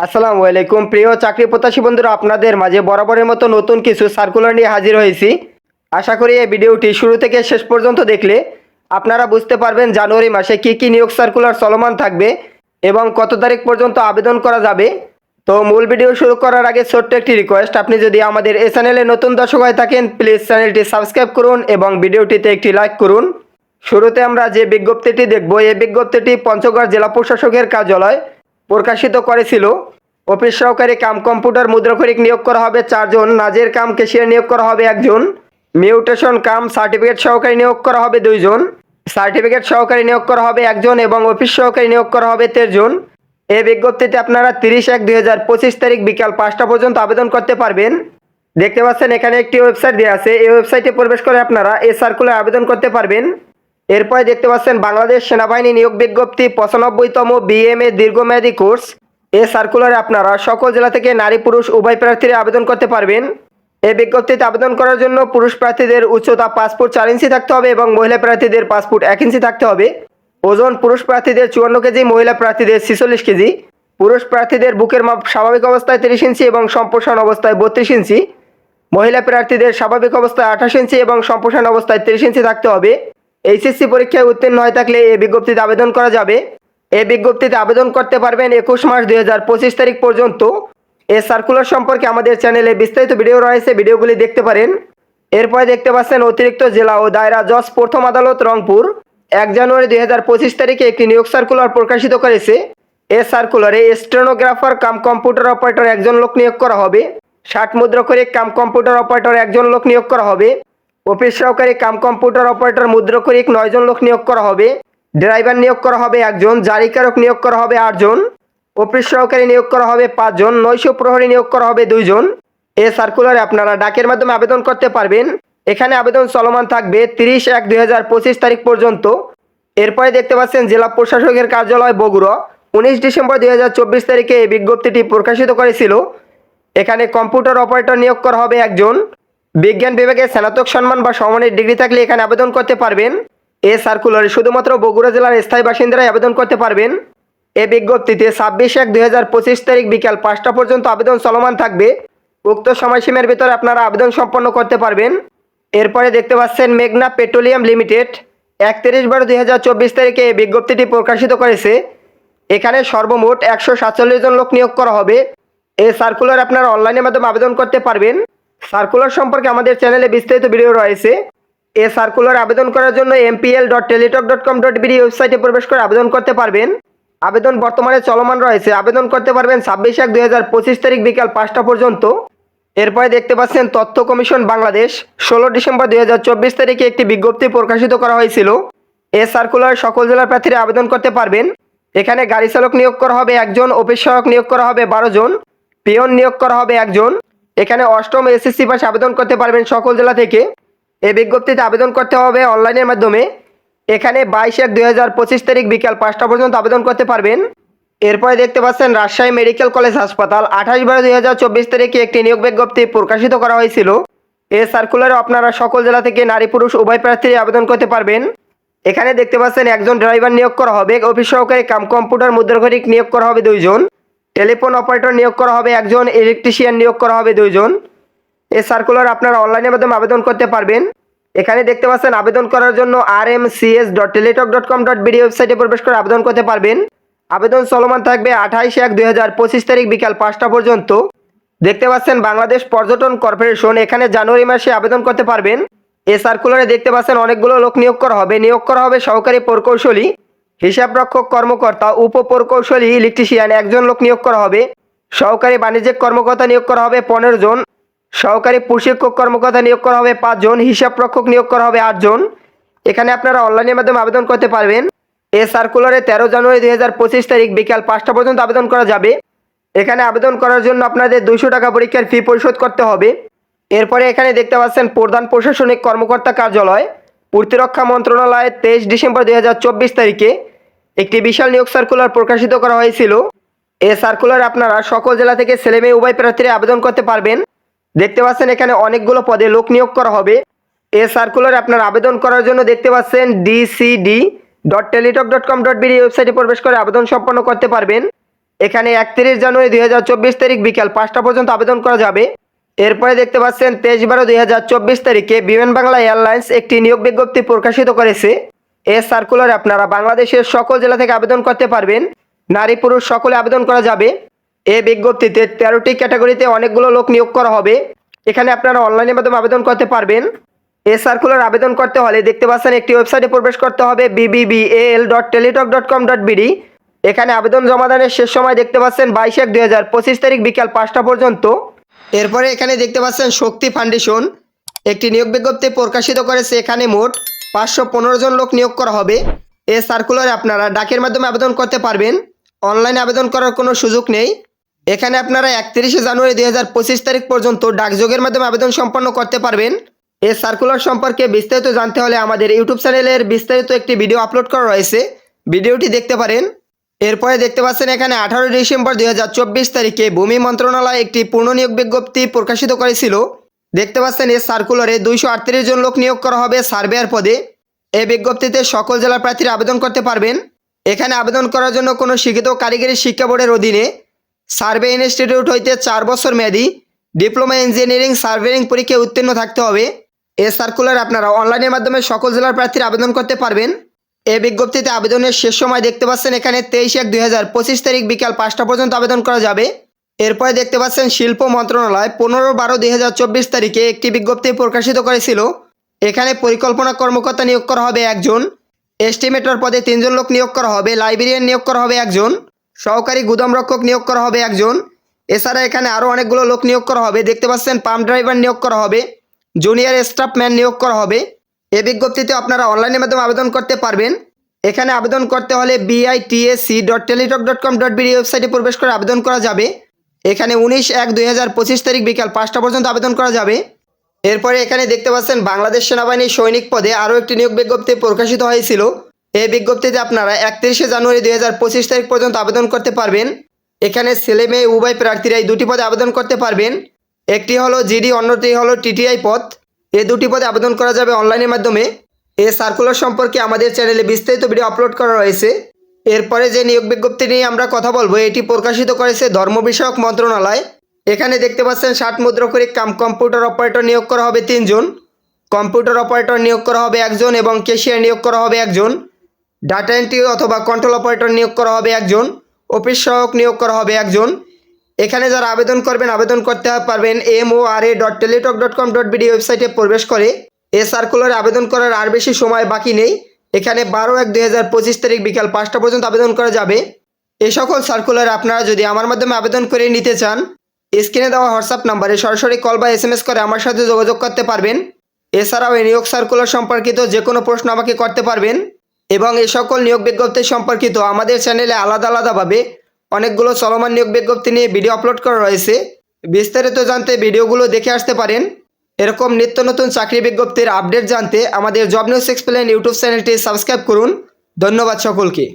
আসসালামু আলাইকুম। প্রিয় চাকরি প্রত্যাশী বন্ধুরা, আপনাদের মাঝে বরাবরের মতো নতুন কিছু সার্কুলার নিয়ে হাজির হয়েছি। আশা করি এই ভিডিওটি শুরু থেকে শেষ পর্যন্ত দেখলে আপনারা বুঝতে পারবেন জানুয়ারি মাসে কি কি নিয়োগ সার্কুলার চলমান থাকবে এবং কত তারিখ পর্যন্ত আবেদন করা যাবে। তো মূল ভিডিও শুরু করার আগে ছোট্ট একটি রিকোয়েস্ট আপনি যদি আমাদের এই চ্যানেলে নতুন দর্শক হয়ে থাকেন প্লিজ চ্যানেলটি সাবস্ক্রাইব করুন এবং ভিডিওটিতে একটি লাইক করুন। শুরুতে আমরা যে বিজ্ঞপ্তিটি দেখব, এই বিজ্ঞপ্তিটি পঞ্চগড় জেলা প্রশাসকের কার্যালয় প্রকাশিত করেছিল। অফিস সহকারী কাম কম্পিউটার মুদ্রাক্ষরিক নিয়োগ করা হবে চারজন, নাজের কাম কেশিয়ার নিয়োগ করা হবে একজন, মিউটেশন কাম সার্টিফিকেট সহকারী নিয়োগ করা হবে দুইজন, সার্টিফিকেট সহকারী নিয়োগ করা হবে একজন এবং অফিস সহকারী নিয়োগ করা হবে তেরজন। এই বিজ্ঞপ্তিতে আপনারা তিরিশ এক দুই হাজার পঁচিশ তারিখ বিকাল পাঁচটা পর্যন্ত আবেদন করতে পারবেন। দেখতে পাচ্ছেন এখানে একটি ওয়েবসাইট দেওয়া আছে। এই ওয়েবসাইটে প্রবেশ করে আপনারা এই সার্কুলার আবেদন করতে পারবেন। এরপরে দেখতে পাচ্ছেন বাংলাদেশ সেনাবাহিনী নিয়োগ বিজ্ঞপ্তি পঁচানব্বইতম বিএমএ দীর্ঘমেয়াদী কোর্স। এ সার্কুলারে আপনারা সকল জেলা থেকে নারী, পুরুষ, উভয় প্রার্থীরা আবেদন করতে পারবেন। এই বিজ্ঞপ্তিতে আবেদন করার জন্য পুরুষ প্রার্থীদের উচ্চতা পাসপোর্ট চার ইঞ্চি থাকতে হবে এবং মহিলা প্রার্থীদের পাসপোর্ট এক ইঞ্চি থাকতে হবে। ওজন পুরুষ প্রার্থীদের চুয়ান্ন কেজি, মহিলা প্রার্থীদের ছিচল্লিশ কেজি। পুরুষ প্রার্থীদের বুকের মাপ স্বাভাবিক অবস্থায় তিরিশ ইঞ্চি এবং সম্প্রসারণ অবস্থায় বত্রিশ ইঞ্চি। মহিলা প্রার্থীদের স্বাভাবিক অবস্থায় আঠাশ ইঞ্চি এবং সম্প্রসারণ অবস্থায় তিরিশ ইঞ্চি থাকতে হবে। এইচএসসি পরীক্ষায় উত্তীর্ণ হয়ে থাকলে এই বিজ্ঞপ্তিতে আবেদন করা যাবে। এই বিজ্ঞপ্তিতে আবেদন করতে পারবেন একুশ মার্চ দুই হাজার পঁচিশ তারিখ পর্যন্ত। এই সার্কুলার সম্পর্কে আমাদের চ্যানেলে বিস্তারিত ভিডিও রয়েছে ভিডিওগুলি দেখতে পারেন। এরপরে দেখতে পাচ্ছেন অতিরিক্ত জেলা ও দায়রা জজ প্রথম আদালত, রংপুর। এক জানুয়ারি দুই হাজার পঁচিশ তারিখে একটি নিয়োগ সার্কুলার প্রকাশিত করেছে। এ সার্কুলারে স্টেনোগ্রাফার কাম কম্পিউটার অপারেটর একজন লোক নিয়োগ করা হবে। ষাট মুদ্রা করে কাম কম্পিউটার অপারেটর একজন লোক নিয়োগ করা হবে। অফিস সহকারী কাম কম্পিউটার অপারেটর মুদ্রাক্ষরিক নয়জন লোক নিয়োগ করা হবে, ড্রাইভার নিয়োগ করা হবে একজন, জারিকারক নিয়োগ করা হবে আটজন, অফিস সহকারী নিয়োগ করা হবে পাঁচজন, নৈশ প্রহরী নিয়োগ করা হবে দুইজন। এ সার্কুলারে আপনারা ডাকের মাধ্যমে আবেদন করতে পারবেন। এখানে আবেদন চলমান থাকবে তিরিশ এক দুই তারিখ পর্যন্ত। এরপরে দেখতে পাচ্ছেন জেলা প্রশাসকের কার্যালয় বগুড়া। উনিশ ডিসেম্বর দুই হাজার চব্বিশ তারিখে এই বিজ্ঞপ্তিটি প্রকাশিত করেছিল। এখানে কম্পিউটার অপারেটর নিয়োগ করা হবে একজন বিজ্ঞান বিভাগে স্নাতক সম্মান বা সমানের ডিগ্রি থাকলে এখানে আবেদন করতে পারবেন। এ সার্কুলারে শুধুমাত্র বগুড়া জেলার স্থায়ী বাসিন্দারাই আবেদন করতে পারবেন। এ বিজ্ঞপ্তিতে ছাব্বিশ এক দুই তারিখ বিকাল পাঁচটা পর্যন্ত আবেদন চলমান থাকবে। উক্ত সময়সীমার ভিতরে আপনারা আবেদন সম্পন্ন করতে পারবেন। এরপরে দেখতে পাচ্ছেন মেঘনা পেট্রোলিয়াম লিমিটেড, একত্রিশ বারো দুই তারিখে এই বিজ্ঞপ্তিটি প্রকাশিত করেছে। এখানে সর্বমোট একশো সাতচল্লিশ জন লোক নিয়োগ করা হবে। এই সার্কুলার আপনারা অনলাইনের মাধ্যমে আবেদন করতে পারবেন। সার্কুলার সম্পর্কে আমাদের চ্যানেলে বিস্তারিত ভিডিও রয়েছে। এ সার্কুলার আবেদন করার জন্য MPL dot Teletalk dot com dot BD ওয়েবসাইটে প্রবেশ করে আবেদন করতে পারবেন। আবেদন বর্তমানে চলমান রয়েছে। আবেদন করতে পারবেন ছাব্বিশ এক দুই তারিখ বিকাল পাঁচটা পর্যন্ত। এরপরে দেখতে পাচ্ছেন তথ্য কমিশন বাংলাদেশ। ষোলো ডিসেম্বর দুই হাজার চব্বিশ তারিখে একটি বিজ্ঞপ্তি প্রকাশিত করা হয়েছিল। এ সার্কুলার সকল জেলার প্রার্থীরা আবেদন করতে পারবেন। এখানে গাড়ি চালক নিয়োগ করা হবে একজন, অফিস সহায়ক নিয়োগ করা হবে বারো জন, পিয়ন নিয়োগ করা হবে একজন। এখানে অষ্টম এসএসসি পাশে আবেদন করতে পারবেন সকল জেলা থেকে। এই বিজ্ঞপ্তিতে আবেদন করতে হবে অনলাইনের মাধ্যমে। এখানে বাইশ এক দুই তারিখ বিকাল পাঁচটা পর্যন্ত আবেদন করতে পারবেন। এরপরে দেখতে পাচ্ছেন রাজশাহী মেডিকেল কলেজ হাসপাতাল, আঠাশ বারো দুই তারিখে একটি নিয়োগ বিজ্ঞপ্তি প্রকাশিত করা হয়েছিল। এ সার্কুলারে আপনারা সকল জেলা থেকে নারী পুরুষ, উভয় প্রার্থী আবেদন করতে পারবেন। এখানে দেখতে পাচ্ছেন একজন ড্রাইভার নিয়োগ করা হবে। অফিস সহকারী কাম কম্পিউটার মুদ্রাঘরিক নিয়োগ করা হবে দুইজন। টেলিফোন অপারেটর নিয়োগ করা হবে একজন ইলেকট্রিশিয়ান নিয়োগ করা হবে দুইজন। এ সার্কুলার আপনারা অনলাইনের মাধ্যমে আবেদন করতে পারবেন। এখানে দেখতে পাচ্ছেন, আবেদন করার জন্য R M CS dot Teletalk dot com dot BD ওয়েবসাইটে প্রবেশ করে আবেদন করতে পারবেন। আবেদন চলমান থাকবে আঠাইশ এক দুই হাজার পঁচিশ তারিখ বিকাল পাঁচটা পর্যন্ত। দেখতে পাচ্ছেন, বাংলাদেশ পর্যটন কর্পোরেশন এখানে জানুয়ারি মাসে আবেদন করতে পারবেন। এ সার্কুলারে দেখতে পাচ্ছেন, অনেকগুলো লোক নিয়োগ করা হবে। নিয়োগ করা হবে সহকারী প্রকৌশলী। হিসাবরক্ষক কর্মকর্তা উপ প্রকৌশলী ইলেকট্রিশিয়ান একজন লোক নিয়োগ করা হবে। সহকারী বাণিজ্যিক কর্মকর্তা নিয়োগ করা হবে পনেরো জন। সহকারী প্রশিক্ষক কর্মকর্তা নিয়োগ করা হবে পাঁচজন হিসাব রক্ষক নিয়োগ করা হবে আটজন এখানে আপনারা অনলাইনের মাধ্যমে আবেদন করতে পারবেন। এ সার্কুলারে তেরো জানুয়ারি দুই হাজার পঁচিশ তারিখ বিকাল পাঁচটা পর্যন্ত আবেদন করা যাবে। এখানে আবেদন করার জন্য আপনাদের দুইশো টাকা পরীক্ষার ফি পরিশোধ করতে হবে। এরপরে এখানে দেখতে পাচ্ছেন প্রধান প্রশাসনিক কর্মকর্তা কার্যালয়। প্রতিরক্ষা মন্ত্রণালয় তেইশ ডিসেম্বর দুই হাজার চব্বিশ তারিখে একটি বিশাল নিয়োগ সার্কুলার প্রকাশিত করা হয়েছিল। এ সার্কুলার আপনারা সকল জেলা থেকে ছেলেমেয়ে উভয় প্রার্থীরা আবেদন করতে পারবেন। দেখতে পাচ্ছেন এখানে অনেকগুলো পদে লোক নিয়োগ করা হবে। এ সার্কুলার আপনার আবেদন করার জন্য দেখতে পাচ্ছেন DCD dot Teletalk dot com dot BD ওয়েবসাইটে প্রবেশ করে আবেদন সম্পন্ন করতে পারবেন। এখানে একত্রিশ জানুয়ারি দুই হাজার চব্বিশ তারিখ বিকাল পাঁচটা পর্যন্ত আবেদন করা যাবে। এরপরে দেখতে পাচ্ছেন তেইশ বারো দুই হাজার চব্বিশ তারিখে বিমান বাংলা এয়ারলাইন্স একটি নিয়োগ বিজ্ঞপ্তি প্রকাশিত করেছে। এ সার্কুলারে আপনারা বাংলাদেশের সকল জেলা থেকে আবেদন করতে পারবেন। নারী পুরুষ সকলে আবেদন করা যাবে। এ বিজ্ঞপ্তিতে তেরোটি ক্যাটাগরিতে অনেকগুলো লোক নিয়োগ করা হবে। এখানে আপনারা অনলাইনের মাধ্যমে আবেদন করতে পারবেন। এ সার্কুলার আবেদন করতে হলে দেখতে পাচ্ছেন একটি ওয়েবসাইটে প্রবেশ করতে হবে BBBL dot Teletalk dot com dot BD এখানে আবেদন জমাদানের শেষ সময় দেখতে পাচ্ছেন বাইশ এক দুই হাজার পঁচিশ তারিখ বিকাল পাঁচটা পর্যন্ত। এরপরে এখানে দেখতে পাচ্ছেন শক্তি ফাউন্ডেশন। একটি নিয়োগ বিজ্ঞপ্তি প্রকাশিত করেছে। এখানে মোট পাঁচশো পনেরো জন লোক নিয়োগ করা হবে। এ সার্কুলারে আপনারা ডাকের মাধ্যমে আবেদন করতে পারবেন। অনলাইনে আবেদন করার কোনো সুযোগ নেই। এখানে আপনারা একত্রিশে জানুয়ারি দুই হাজার পঁচিশ তারিখ পর্যন্ত ডাকযোগের মাধ্যমে আবেদন সম্পন্ন করতে পারবেন। এই সার্কুলার সম্পর্কে বিস্তারিত জানতে হলে আমাদের ইউটিউব চ্যানেলের বিস্তারিত একটি ভিডিও আপলোড করা রয়েছে। ভিডিওটি দেখতে পারেন। এরপরে দেখতে পাচ্ছেন এখানে আঠারোই ডিসেম্বর দুই হাজার চব্বিশ তারিখে ভূমি মন্ত্রণালয় একটি পূর্ণ নিয়োগ বিজ্ঞপ্তি প্রকাশিত করেছিল। দেখতে পাচ্ছেন এই সার্কুলারে দুইশো আটত্রিশ জন লোক নিয়োগ করা হবে সার্ভেয়ার পদে। এই বিজ্ঞপ্তিতে সকল জেলার প্রার্থীরা আবেদন করতে পারবেন। এখানে আবেদন করার জন্য কোনো শিক্ষিত কারিগরি শিক্ষা বোর্ডের অধীনে সার্ভে ইনস্টিটিউট হইতে চার বছর মেয়াদি ডিপ্লোমা ইঞ্জিনিয়ারিং সার্ভেয়িং পরীক্ষায় উত্তীর্ণ থাকতে হবে। এ সার্কুলার আপনারা অনলাইনের মাধ্যমে সকল জেলার প্রার্থীরা আবেদন করতে পারবেন। এই বিজ্ঞপ্তিতে আবেদনের শেষ সময় দেখতে পাচ্ছেন এখানে তেইশ এক দুই তারিখ বিকাল পাঁচটা পর্যন্ত আবেদন করা যাবে। এরপরে দেখতে পাচ্ছেন শিল্প মন্ত্রণালয় পনেরো বারো দুই তারিখে একটি বিজ্ঞপ্তি প্রকাশিত করেছিল। এখানে পরিকল্পনা কর্মকর্তা নিয়োগ করা হবে একজন, এস্টিমেটর পদে তিনজন লোক নিয়োগ করা হবে, লাইব্রেরিয়ান নিয়োগ করা হবে একজন, সহকারী গুদামরক্ষক নিয়োগ করা হবে একজন। এছাড়া এখানে আরও অনেকগুলো লোক নিয়োগ করা হবে, দেখতে পাচ্ছেন পাম্প ড্রাইভার নিয়োগ করা হবে, জুনিয়র স্টাফ ম্যান নিয়োগ করা হবে। এ বিজ্ঞপ্তিতে আপনারা অনলাইনের মাধ্যমে আবেদন করতে পারবেন। এখানে আবেদন করতে হলে BITSC dot Teletalk dot com dot BD ওয়েবসাইটে প্রবেশ করে আবেদন করা যাবে। এখানে উনিশ এক দুই হাজার পঁচিশ তারিখ বিকাল পাঁচটা পর্যন্ত আবেদন করা যাবে। এরপরে এখানে দেখতে পাচ্ছেন, বাংলাদেশ সেনাবাহিনীর সৈনিক পদে আরও একটি নিয়োগ বিজ্ঞপ্তি প্রকাশিত হয়েছিল। এই বিজ্ঞপ্তিতে আপনারা একত্রিশে জানুয়ারি দুই হাজার পঁচিশ তারিখ পর্যন্ত আবেদন করতে পারবেন। এখানে ছেলে মেয়ে, উভয় প্রার্থীরা এই দুটি পদে আবেদন করতে পারবেন। একটি হলো জিডি, অন্যটি হলো টিটিআই পদ। এই দুটি পদে আবেদন করা যাবে অনলাইনের মাধ্যমে। এ সার্কুলার সম্পর্কে আমাদের চ্যানেলে বিস্তারিত ভিডিও আপলোড করা রয়েছে। এরপরে যে নিয়োগ বিজ্ঞপ্তি নিয়ে আমরা কথা বলব, এটি প্রকাশিত করেছে ধর্ম বিষয়ক মন্ত্রণালয়। এখানে দেখতে পাচ্ছেন, ষাট মুদ্রকরিক কাম কম্পিউটার অপারেটর নিয়োগ করা হবে তিনজন। কম্পিউটার অপারেটর নিয়োগ করা হবে একজন এবং কেশিয়ার নিয়োগ করা হবে একজন। ডাটা এন্ট্রি অথবা কন্ট্রোল অপারেটর নিয়োগ করা হবে একজন। অফিস সহায়ক নিয়োগ করা হবে একজন। এখানে যারা আবেদন করবেন, আবেদন করতে পারবেন M O R A dot Teletalk dot com dot BD ওয়েবসাইটে প্রবেশ করে। এ সার্কুলারে আবেদন করার আর বেশি সময় বাকি নেই। এখানে বারো এক দুই হাজার পঁচিশ তারিখ বিকাল পাঁচটা পর্যন্ত আবেদন করা যাবে। এই সকল সার্কুলার আপনারা যদি আমার মাধ্যমে আবেদন করে নিতে চান, স্ক্রিনে দেওয়া হোয়াটসঅ্যাপ নাম্বারে সরাসরি কল বা এস এম এস করে আমার সাথে যোগাযোগ করতে পারবেন। এছাড়াও এই নিয়োগ সার্কুলার সম্পর্কিত যে কোনো প্রশ্ন আমাকে করতে পারবেন। এবং এই সকল নিয়োগ বিজ্ঞপ্তি সম্পর্কিত আমাদের চ্যানেলে আলাদা আলাদাভাবে অনেকগুলো চলমান নিয়োগ বিজ্ঞপ্তি নিয়ে ভিডিও আপলোড করা রয়েছে। বিস্তারিত জানতে ভিডিওগুলো দেখে আসতে পারেন। এরকম নিত্য নতুন চাকরি বিজ্ঞপ্তির আপডেট জানতে আমাদের জব নিউজ এক্সপ্লেন ইউটিউব চ্যানেলটি সাবস্ক্রাইব করুন। ধন্যবাদ সকলকে।